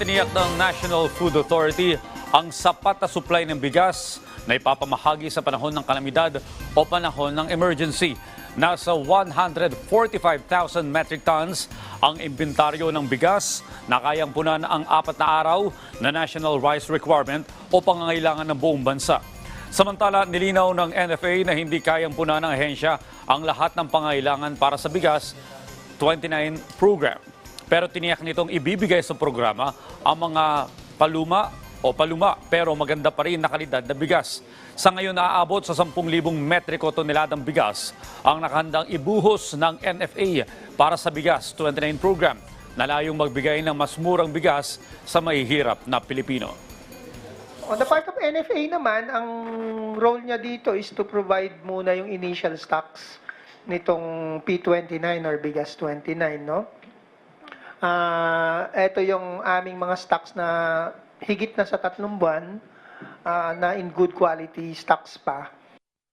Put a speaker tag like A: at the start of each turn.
A: tiniyak ng National Food Authority ang sapat na supply ng bigas na ipapamahagi sa panahon ng kalamidad o panahon ng emergency. Nasa 145,000 metric tons ang inventaryo ng bigas na kayang punan ang apat na araw na national rice requirement o pangangailangan ng buong bansa. Samantala, nilinaw ng NFA na hindi kayang punan ng ahensya ang lahat ng pangailangan para sa bigas 29 program. Pero tiniyak nitong ibibigay sa programa ang mga paluma o paluma pero maganda pa rin na kalidad na bigas. Sa ngayon naaabot sa 10,000 metriko toneladang bigas ang nakahandang ibuhos ng NFA para sa bigas 29 program na layong magbigay ng mas murang bigas sa mahihirap na Pilipino.
B: On the part of NFA naman, ang role niya dito is to provide muna yung initial stocks nitong P29 or Bigas 29, no? Ah, ito yung aming mga stocks na higit na sa tatlong buwan ah, na in good quality stocks pa.